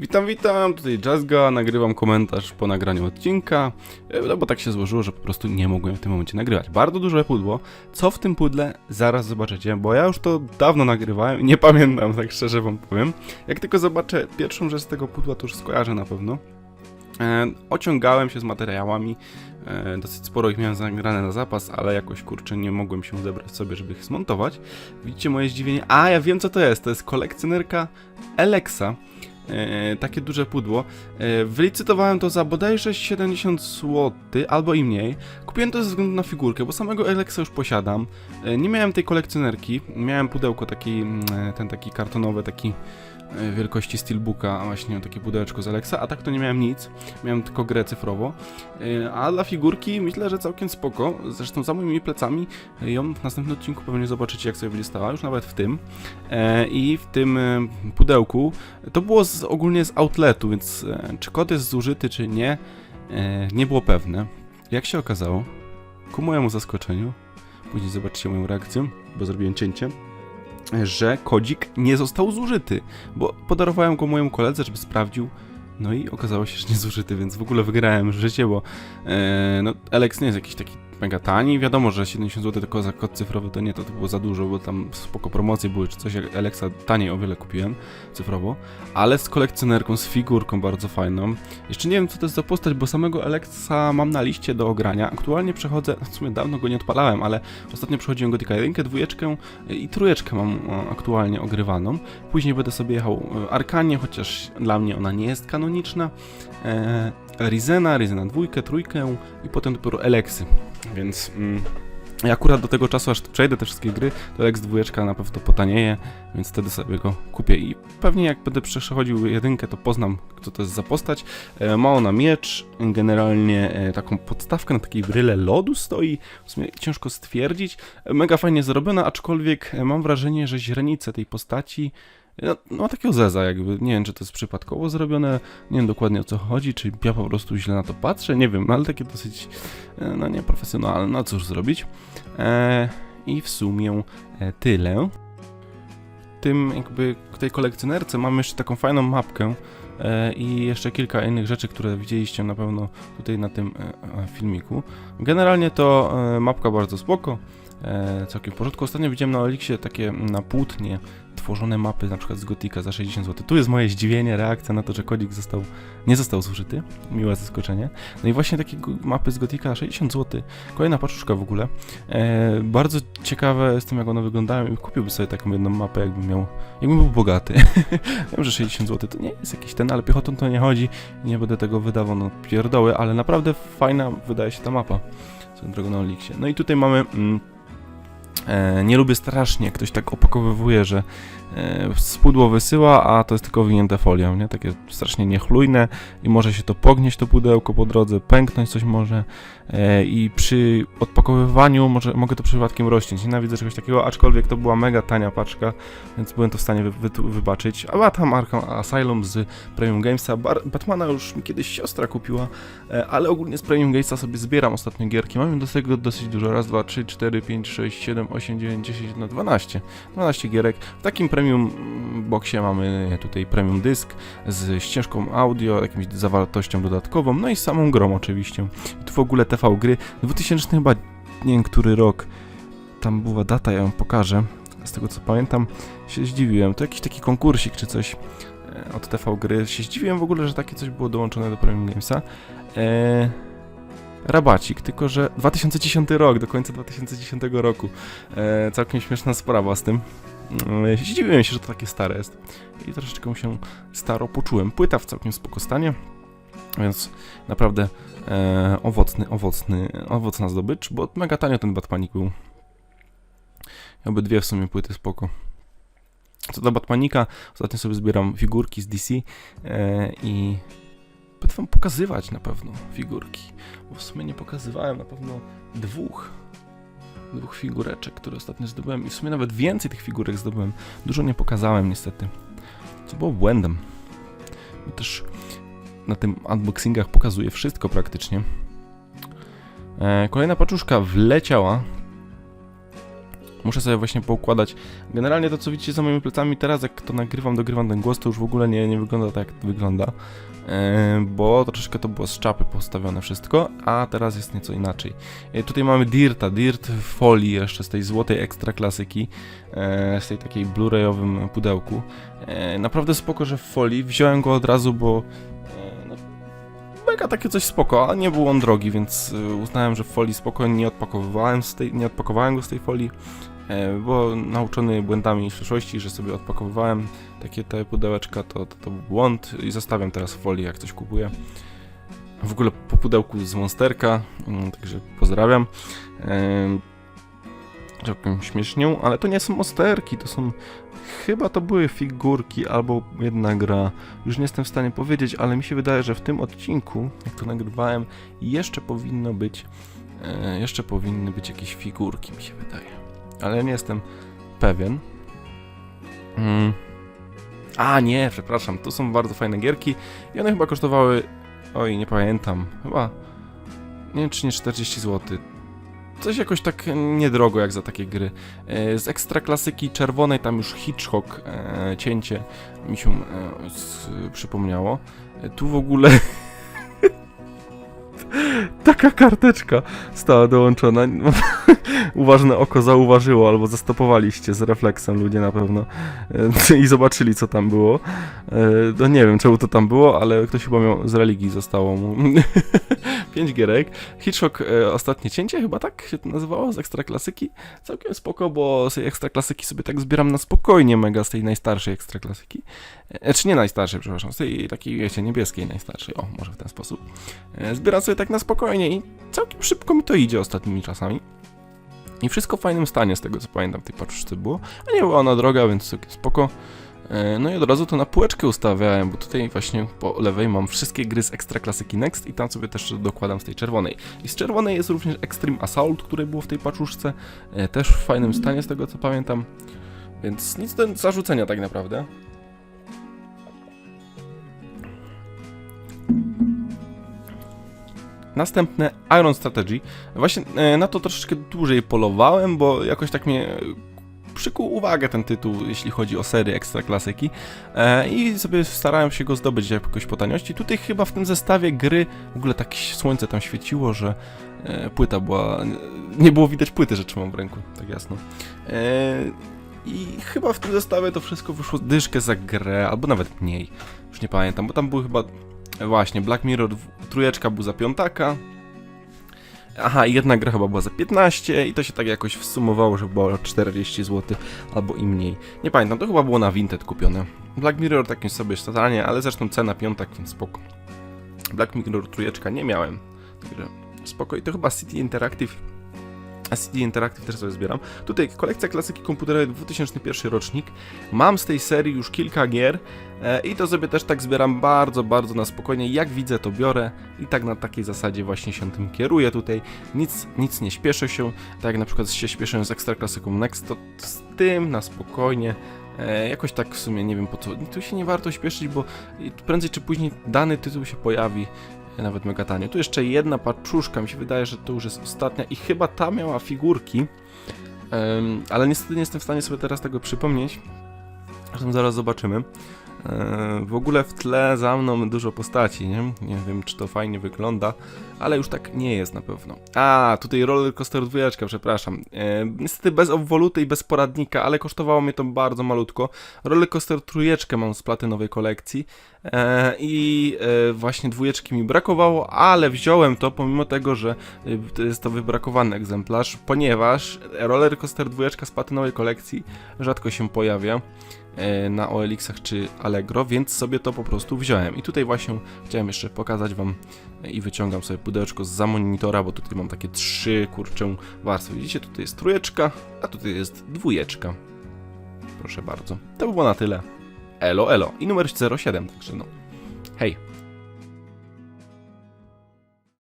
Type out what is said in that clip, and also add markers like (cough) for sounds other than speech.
Witam, witam, tutaj Jazzga, nagrywam komentarz po nagraniu odcinka, e, no bo tak się złożyło, że po prostu nie mogłem w tym momencie nagrywać. Bardzo duże pudło, co w tym pudle zaraz zobaczycie, bo ja już to dawno nagrywałem i nie pamiętam, tak szczerze wam powiem. Jak tylko zobaczę pierwszą rzecz z tego pudła, to już skojarzę na pewno. E, ociągałem się z materiałami, e, dosyć sporo ich miałem zagrane na zapas, ale jakoś kurczę nie mogłem się zebrać sobie, żeby ich zmontować. Widzicie moje zdziwienie? A, ja wiem co to jest, to jest kolekcjonerka Alexa. E, takie duże pudło. E, wylicytowałem to za bodajże 70 zł, albo i mniej. Kupiłem to ze względu na figurkę, bo samego Alexa już posiadam. E, nie miałem tej kolekcjonerki, miałem pudełko taki, mm, ten taki kartonowy, taki wielkości steelbooka, właśnie takie pudełeczko z Alexa, a tak to nie miałem nic, miałem tylko grę cyfrowo, E, a dla figurki myślę, że całkiem spoko, zresztą za moimi plecami e, ją w następnym odcinku pewnie zobaczycie jak sobie będzie stała, już nawet w tym. E, i w tym e, pudełku. To było z, ogólnie z outletu, więc e, czy kod jest zużyty, czy nie, e, nie było pewne. Jak się okazało, ku mojemu zaskoczeniu, później zobaczycie moją reakcję, bo zrobiłem cięcie, e, że kodzik nie został zużyty, bo podarowałem go mojemu koledze, żeby sprawdził, no i okazało się, że nie zużyty, więc w ogóle wygrałem życie, bo e, no, Alex nie jest jakiś taki mega tani. Wiadomo, że 70 zł tylko za kod cyfrowy to nie, to, to było za dużo, bo tam spoko promocje były czy coś. Alexa taniej o wiele kupiłem cyfrowo, ale z kolekcjonerką, z figurką bardzo fajną. Jeszcze nie wiem, co to jest za postać, bo samego Alexa mam na liście do ogrania. Aktualnie przechodzę, w sumie dawno go nie odpalałem, ale ostatnio przechodziłem go tylko jedynkę, dwójeczkę i trójeczkę mam aktualnie ogrywaną. Później będę sobie jechał e, Arkanie, chociaż dla mnie ona nie jest kanoniczna. E, Rizena, Rizena dwójkę, trójkę i potem dopiero Elexy. Więc mm, ja akurat do tego czasu, aż przejdę te wszystkie gry, to Lex dwójeczka na pewno potanieje, więc wtedy sobie go kupię i pewnie jak będę przechodził jedynkę, to poznam, kto to jest za postać. E, ma ona miecz, generalnie e, taką podstawkę na takiej bryle lodu stoi, w sumie ciężko stwierdzić. E, mega fajnie zrobiona, aczkolwiek e, mam wrażenie, że źrenice tej postaci no, no takiego zeza jakby, nie wiem czy to jest przypadkowo zrobione, nie wiem dokładnie o co chodzi, czy ja po prostu źle na to patrzę, nie wiem, ale takie dosyć, e, no nieprofesjonalne, no cóż zrobić. E, I w sumie e, tyle. W tym jakby tej kolekcjonerce mamy jeszcze taką fajną mapkę e, i jeszcze kilka innych rzeczy, które widzieliście na pewno tutaj na tym filmiku. Generalnie to mapka bardzo spoko, całkiem w porządku. Ostatnio widziałem na Elixie takie na płótnie tworzone mapy, na przykład z Gotika za 60 zł. Tu jest moje zdziwienie, reakcja na to, że kodzik został, nie został zużyty. Miłe zaskoczenie. No i właśnie takie mapy z Gotika za 60 zł. Kolejna paczuszka w ogóle. E, bardzo ciekawe jestem, jak one wyglądają i kupiłbym sobie taką jedną mapę, jakbym miał, jakbym był bogaty. (laughs) Wiem, że 60 zł to nie jest jakiś ten, ale piechotą to nie chodzi. Nie będę tego wydawał na pierdoły, ale naprawdę fajna wydaje się ta mapa. Swoją drogą na Elixie. No i tutaj mamy... Mm, nie lubię strasznie, ktoś tak opakowywuje, że e, spudło wysyła, a to jest tylko wyjęte folią, nie? Takie strasznie niechlujne i może się to pognieść to pudełko po drodze, pęknąć coś może e, i przy odpakowywaniu może, mogę to przypadkiem rościć. Nienawidzę czegoś takiego, aczkolwiek to była mega tania paczka, więc byłem to w stanie wy, wy, wybaczyć. A była tam Arkham Asylum z Premium Gamesa. Bar Batmana już mi kiedyś siostra kupiła, e, ale ogólnie z Premium Gamesa sobie zbieram ostatnio gierki. Mam do tego dosyć dużo. Raz, dwa, trzy, cztery, pięć, sześć, siedem, osiem, dziewięć, dziesięć, no 12. 12 gierek. W takim premium boxie mamy tutaj premium dysk z ścieżką audio, jakimś zawartością dodatkową, no i samą grą oczywiście. Tu w ogóle TV gry. 2000 chyba, nie wiem który rok, tam była data, ja ją pokażę. Z tego co pamiętam, się zdziwiłem. To jakiś taki konkursik czy coś e, od TV gry. Się zdziwiłem w ogóle, że takie coś było dołączone do Premium Gamesa. Eee, rabacik, tylko że 2010 rok, do końca 2010 roku. E, całkiem śmieszna sprawa z tym. E, zdziwiłem się, że to takie stare jest. I troszeczkę się staro poczułem. Płyta w całkiem spoko stanie, więc naprawdę e, owocny, owocny, owocna zdobycz, bo mega tanio ten Batmanik był. Obydwie w sumie płyty spoko. Co do Batmanika, ostatnio sobie zbieram figurki z DC e, i będę wam pokazywać na pewno figurki, bo w sumie nie pokazywałem na pewno dwóch dwóch figureczek, które ostatnio zdobyłem i w sumie nawet więcej tych figurek zdobyłem. Dużo nie pokazałem niestety, co było błędem. Bo też na tym unboxingach pokazuję wszystko praktycznie. E, kolejna paczuszka wleciała Muszę sobie właśnie poukładać. Generalnie to, co widzicie za moimi plecami teraz, jak to nagrywam, dogrywam ten głos, to już w ogóle nie, nie wygląda tak, jak wygląda. E, bo troszeczkę to było z czapy postawione wszystko, a teraz jest nieco inaczej. E, tutaj mamy Dirta, Dirt folii jeszcze z tej złotej ekstra klasyki, e, z tej takiej blu-rayowym pudełku. E, naprawdę spoko, że w folii. Wziąłem go od razu, bo mega takie coś spoko, a nie był on drogi, więc e, uznałem, że w folii spokojnie nie odpakowywałem, z tej, nie odpakowałem go z tej folii, e, bo nauczony błędami z przeszłości, że sobie odpakowywałem takie te pudełeczka, to, to, to był błąd i zostawiam teraz folię, jak coś kupuję. W ogóle po pudełku z Monsterka, mm, także pozdrawiam. Całkiem śmiesznią, ale to nie są monsterki, to są. Chyba to były figurki albo jedna gra. Już nie jestem w stanie powiedzieć, ale mi się wydaje, że w tym odcinku, jak to nagrywałem, jeszcze powinno być. E, jeszcze powinny być jakieś figurki, mi się wydaje. Ale nie jestem pewien. Mm. A nie, przepraszam, to są bardzo fajne gierki i one chyba kosztowały. Oj, nie pamiętam. Chyba. Nie wiem, czy nie 40 zł. Coś jakoś tak niedrogo jak za takie gry. E, Z ekstra klasyki czerwonej tam już Hitchcock e, cięcie mi się e, przypomniało. Tu w ogóle (laughs) taka karteczka stała dołączona. (laughs) Uważne oko zauważyło albo zastopowaliście z refleksem ludzie na pewno i zobaczyli co tam było. No nie wiem czemu to tam było, ale ktoś chyba miał z religii zostało mu. (laughs) Pięć gierek. Hitchcock e, ostatnie cięcie, chyba tak się to nazywało, z ekstra klasyki. Całkiem spoko, bo z ekstra klasyki sobie tak zbieram na spokojnie mega z tej najstarszej ekstra klasyki. E, czy nie najstarszej, przepraszam, z tej takiej, wiecie, niebieskiej najstarszej. O, może w ten sposób. E, zbieram sobie tak na spokojnie i całkiem szybko mi to idzie ostatnimi czasami. I wszystko w fajnym stanie, z tego co pamiętam, w tej paczce było. A nie była ona droga, więc spoko. E, No i od razu to na półeczkę ustawiałem, bo tutaj właśnie po lewej mam wszystkie gry z ekstra klasyki Next i tam sobie też dokładam z tej czerwonej. I z czerwonej jest również Extreme Assault, które było w tej paczuszce, e, też w fajnym stanie z tego co pamiętam. Więc nic do zarzucenia tak naprawdę. Następne Iron Strategy. Właśnie e, na to troszeczkę dłużej polowałem, bo jakoś tak mnie przykuł uwagę ten tytuł, jeśli chodzi o serię ekstra klasyki e, i sobie starałem się go zdobyć jakoś po taniości. Tutaj chyba w tym zestawie gry w ogóle tak słońce tam świeciło, że e, płyta była... nie było widać płyty, że trzymam w ręku, tak jasno. E, I chyba w tym zestawie to wszystko wyszło dyszkę za grę, albo nawet mniej, już nie pamiętam, bo tam były chyba... e, Właśnie, Black Mirror trójeczka był za piątaka, Aha, jedna gra chyba była za 15 i to się tak jakoś wsumowało, że było 40 zł albo i mniej. Nie pamiętam, to chyba było na Vinted kupione. Black Mirror takim sobie stanie, ale zresztą cena piątak, więc spoko. Black Mirror trójeczka nie miałem, także spoko. I to chyba City Interactive. City Interactive też sobie zbieram. Tutaj kolekcja klasyki komputerowej 2001 rocznik. Mam z tej serii już kilka gier e, i to sobie też tak zbieram bardzo, bardzo na spokojnie. Jak widzę, to biorę i tak na takiej zasadzie właśnie się tym kieruję tutaj. Nic, nic nie śpieszę się. Tak jak na przykład się śpieszę z ekstra klasyką Next, to z tym na spokojnie. E, jakoś tak w sumie nie wiem po co. Tu się nie warto śpieszyć, bo prędzej czy później dany tytuł się pojawi. Nawet mega tanio. Tu jeszcze jedna paczuszka, mi się wydaje, że to już jest ostatnia i chyba ta miała figurki, ale niestety nie jestem w stanie sobie teraz tego przypomnieć. Zresztą zaraz zobaczymy. E, W ogóle w tle za mną dużo postaci, nie? Nie wiem, czy to fajnie wygląda, ale już tak nie jest na pewno. A, tutaj roller coaster dwójeczka, przepraszam. E, niestety bez obwoluty i bez poradnika, ale kosztowało mnie to bardzo malutko. Roller coaster trójeczkę mam z platynowej kolekcji e, i e, właśnie dwójeczki mi brakowało, ale wziąłem to pomimo tego, że e, jest to wybrakowany egzemplarz, ponieważ roller coaster dwójeczka z platynowej kolekcji rzadko się pojawia na OLX-ach czy Allegro, więc sobie to po prostu wziąłem. I tutaj właśnie chciałem jeszcze pokazać Wam e, i wyciągam sobie pudełeczko z za monitora, bo tutaj mam takie trzy kurczę warstwy. Widzicie, tutaj jest trójeczka, a tutaj jest dwójeczka. Proszę bardzo. To by było na tyle. Elo, elo. I numer 07, także no. Hej.